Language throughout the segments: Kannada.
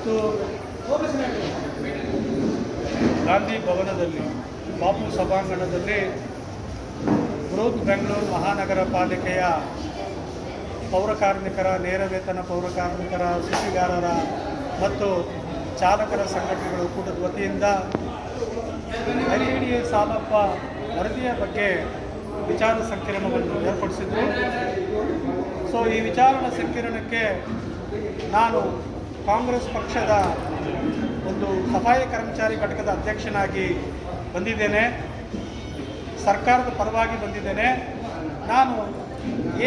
ಮತ್ತು ಗಾಂಧಿ ಭವನದಲ್ಲಿ, ಬಾಪು ಸಭಾಂಗಣದಲ್ಲಿ ಬೃಹತ್ ಬೆಂಗಳೂರು ಮಹಾನಗರ ಪಾಲಿಕೆಯ ಪೌರ ಕಾರ್ಮಿಕರ, ನೇರ ವೇತನ ಪೌರ ಕಾರ್ಮಿಕರ, ಸುದ್ದಿಗಾರರ ಮತ್ತು ಚಾಲಕರ ಸಂಘಟನೆಗಳ ಒಕ್ಕೂಟದ ವತಿಯಿಂದ ಐ ಇ ಡಿ ಸಾಲಪ್ಪ ವರದಿಯ ಬಗ್ಗೆ ವಿಚಾರ ಸಂಕಿರಣವನ್ನು ಏರ್ಪಡಿಸಿದ್ದು ಸೊ ಈ ವಿಚಾರಣ ಸಂಕಿರಣಕ್ಕೆ ನಾನು ಕಾಂಗ್ರೆಸ್ ಪಕ್ಷದ ಒಂದು ಸಫಾಯಿ ಕರ್ಮಚಾರಿ ಘಟಕದ ಅಧ್ಯಕ್ಷನಾಗಿ ಬಂದಿದ್ದೇನೆ. ಸರ್ಕಾರದ ಪರವಾಗಿ ಬಂದಿದ್ದೇನೆ. ನಾನು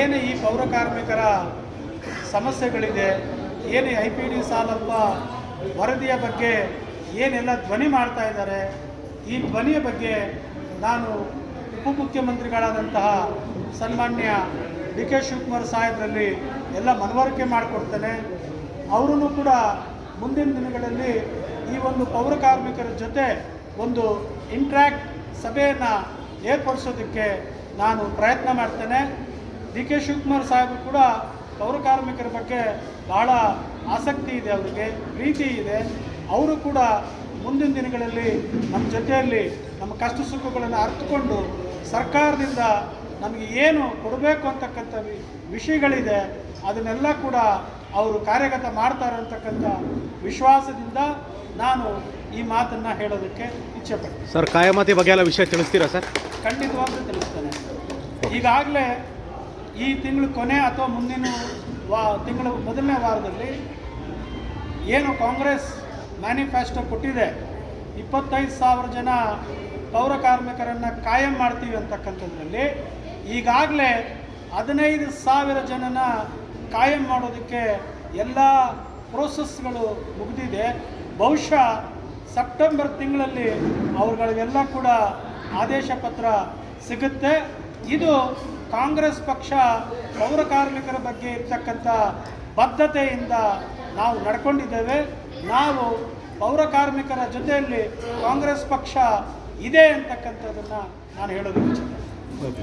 ಏನು ಈ ಪೌರ ಕಾರ್ಮಿಕರ ಸಮಸ್ಯೆಗಳಿದೆ, ಏನು ಐ ಪಿ ಡಿ ಸಾಲಪ್ಪ ವರದಿಯ ಬಗ್ಗೆ ಏನೆಲ್ಲ ಧ್ವನಿ ಮಾಡ್ತಾ ಇದ್ದಾರೆ, ಈ ಧ್ವನಿಯ ಬಗ್ಗೆ ನಾನು ಉಪಮುಖ್ಯಮಂತ್ರಿಗಳಾದಂತಹ ಸನ್ಮಾನ್ಯ ಡಿ ಕೆ ಶಿವಕುಮಾರ್ ಸಾಹೇಬರಲ್ಲಿ ಎಲ್ಲ ಮನವರಿಕೆ ಮಾಡಿಕೊಡ್ತೇನೆ. ಅವರೂ ಕೂಡ ಮುಂದಿನ ದಿನಗಳಲ್ಲಿ ಈ ಒಂದು ಪೌರ ಕಾರ್ಮಿಕರ ಜೊತೆ ಒಂದು ಇಂಟ್ರ್ಯಾಕ್ಟ್ ಸಭೆಯನ್ನು ಏರ್ಪಡಿಸೋದಕ್ಕೆ ನಾನು ಪ್ರಯತ್ನ ಮಾಡ್ತೇನೆ. ಡಿ ಕೆ ಶಿವಕುಮಾರ್ ಸಾಹೇಬರು ಕೂಡ ಪೌರ ಕಾರ್ಮಿಕರ ಬಗ್ಗೆ ಬಹಳ ಆಸಕ್ತಿ ಇದೆ ಅವರಿಗೆ, ಪ್ರೀತಿ ಇದೆ. ಅವರು ಕೂಡ ಮುಂದಿನ ದಿನಗಳಲ್ಲಿ ನಮ್ಮ ಜೊತೆಯಲ್ಲಿ ನಮ್ಮ ಕಷ್ಟ ಸುಖಗಳನ್ನು ಅರ್ಥಕೊಂಡು ಸರ್ಕಾರದಿಂದ ನಮಗೆ ಏನು ಕೊಡಬೇಕು ಅಂತಕ್ಕಂಥ ವಿಷಯಗಳಿದೆ, ಅದನ್ನೆಲ್ಲ ಕೂಡ ಅವರು ಕಾರ್ಯಗತ ಮಾಡ್ತಾರೆ ಅಂತಕ್ಕಂಥ ವಿಶ್ವಾಸದಿಂದ ನಾನು ಈ ಮಾತನ್ನು ಹೇಳೋದಕ್ಕೆ ಇಚ್ಛೆ ಪಡ್ತೀನಿ ಸರ್ ಕಾಯಮತಿ ಬಗ್ಗೆ ಎಲ್ಲ ವಿಷಯ ತಿಳಿಸ್ತೀರಾ ಸರ್? ಖಂಡಿತವಾಗ್ಲೂ ತಿಳಿಸ್ತೇನೆ. ಈಗಾಗಲೇ ಈ ತಿಂಗಳು ಕೊನೆ ಅಥವಾ ಮುಂದಿನ ವಾ ತಿಂಗಳ ಮೊದಲನೇ ವಾರದಲ್ಲಿ ಏನು ಕಾಂಗ್ರೆಸ್ ಮ್ಯಾನಿಫೆಸ್ಟೋ ಕೊಟ್ಟಿದೆ. ಇಪ್ಪತ್ತೈದು ಸಾವಿರ ಜನ ಪೌರ ಕಾರ್ಮಿಕರನ್ನು ಕಾಯಂ ಮಾಡ್ತೀವಿ ಅಂತಕ್ಕಂಥದ್ರಲ್ಲಿ ಈಗಾಗಲೇ ಹದಿನೈದು ಸಾವಿರ ಜನನ ಕಾಯಂ ಮಾಡೋದಕ್ಕೆ ಎಲ್ಲ ಪ್ರೋಸೆಸ್ಗಳು ಮುಗಿದಿದೆ. ಬಹುಶಃ ಸೆಪ್ಟೆಂಬರ್ ತಿಂಗಳಲ್ಲಿ ಅವರುಗಳಿಗೆಲ್ಲ ಕೂಡ ಆದೇಶ ಪತ್ರ ಸಿಗುತ್ತೆ. ಇದು ಕಾಂಗ್ರೆಸ್ ಪಕ್ಷ ಪೌರ ಕಾರ್ಮಿಕರ ಬಗ್ಗೆ ಇರ್ತಕ್ಕಂಥ ಬದ್ಧತೆಯಿಂದ ನಾವು ನಡ್ಕೊಂಡಿದ್ದೇವೆ. ನಾವು ಪೌರ ಕಾರ್ಮಿಕರ ಜೊತೆಯಲ್ಲಿ ಕಾಂಗ್ರೆಸ್ ಪಕ್ಷ ಇದೆ ಅಂತಕ್ಕಂಥದ್ದನ್ನು ನಾನು ಓಕೆ